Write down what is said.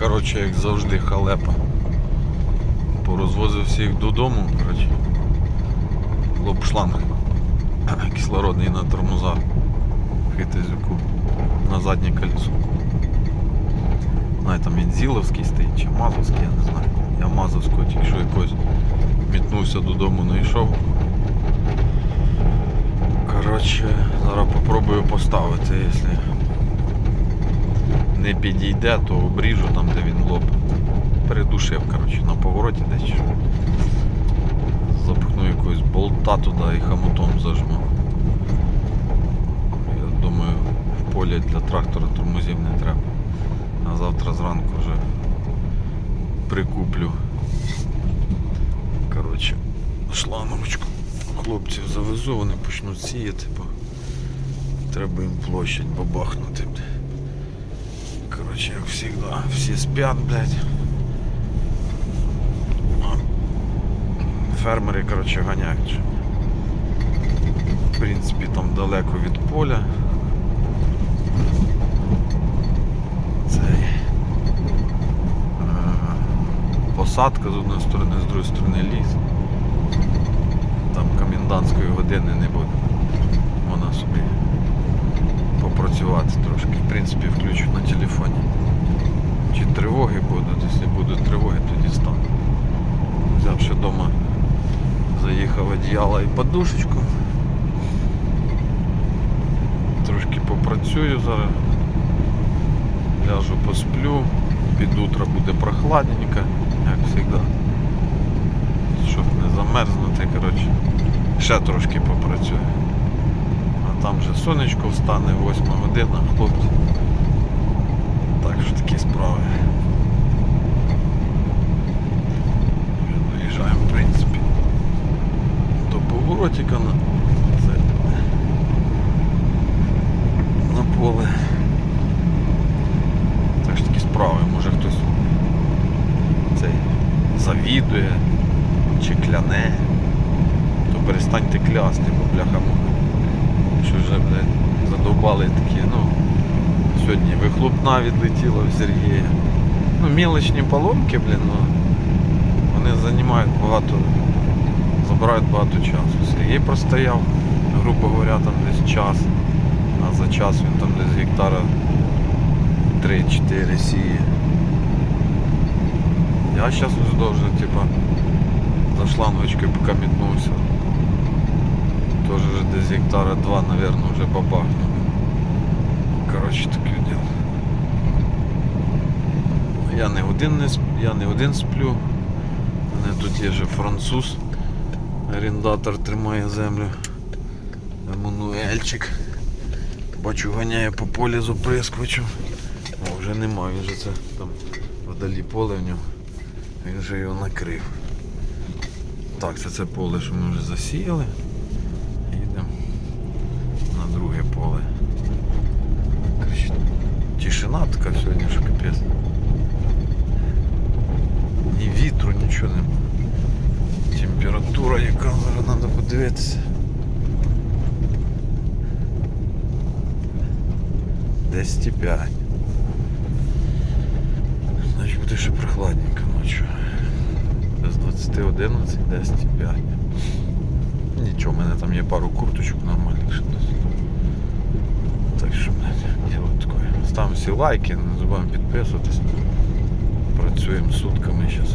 Коротше, як завжди, халепа. Порозвозив всіх додому, коротше. Лобшланг кислородний на тормозах. Хитезюку на заднє колесо. Знаю, там він Зіловський стоїть чи Мазовський, я не знаю. Я Мазовського тільки що якось мітнувся додому, не йшов. Коротше, зараз попробую поставити, якщо не підійде, то обріжу там, де він лоб. Передушив, коротше, на повороті десь. Запхну якогось болта туди і хамутом зажму. Я думаю, в полі для трактора тормозів не треба. А завтра зранку вже прикуплю. Коротше, шлангочку хлопців завезу, вони почнуть сіяти, бо треба їм площадь бабахнути. Коротше, як завжди, всі спять, блядь. Фермери, коротше, ганяють. В принципі, там далеко від поля. Цей. е, Посадка з одної сторони, з другої сторони ліс. Там комендантської години не буде. Можна собі попрацювати трошки. В принципі, включу на телефоні. Чи тривоги будуть, якщо будуть тривоги, тоді стану. Взявши вдома, заїхав одіяло і подушечку. Трошки попрацюю зараз. Ляжу посплю. Під утро буде прохладненько, як завжди. Щоб не замерзнути, коротше. Ще трошки попрацюю. Там вже сонечко встане, 8 година, хлопці. Так що такі справи. Вже доїжджаємо, в принципі, до поворотика на, це, на поле. Так що такі справи, може хтось цей завідує чи кляне, то перестаньте клясти, бо бляха муха. Що вже, блядь, задовбали такі, ну. Сьогодні вихлопна відлетіла в Сергія. Ну, мілочні поломки, блін, ну. Вони займають багато, забирають багато часу. Сергій простояв, грубо говоря, там десь час. А за час він там десь гектара 3-4 сіє. Я зараз должен, типа, за шлангочкою поки метнувся. Тоже вже десь гектара 2, наверное, вже бабахнув. Коротше, таке діло. Я не один не сп- я не один сплю. У мене тут є же француз. Орендатор тримає землю. Еммануельчик. Бачу, ганяє по полі з оприскувачем. О, вже нема, він же це там вдалі поле в нього. Він вже його накрив. Так, це це поле, що ми вже засіяли. Друге поле. Короче, тишина така сьогодні, що капець. Ні вітру, нічого нема. Температура яка зараз треба подивитися. Десять п'ять. Значить буде ще прохладненько ночі. Без 20-11, 10,5. Нічого, в мене там є пару курточок нормальних. Так що, блядь, таке. Ставимо всі лайки, не забуваємо підписуватись. Працюємо сутками зараз.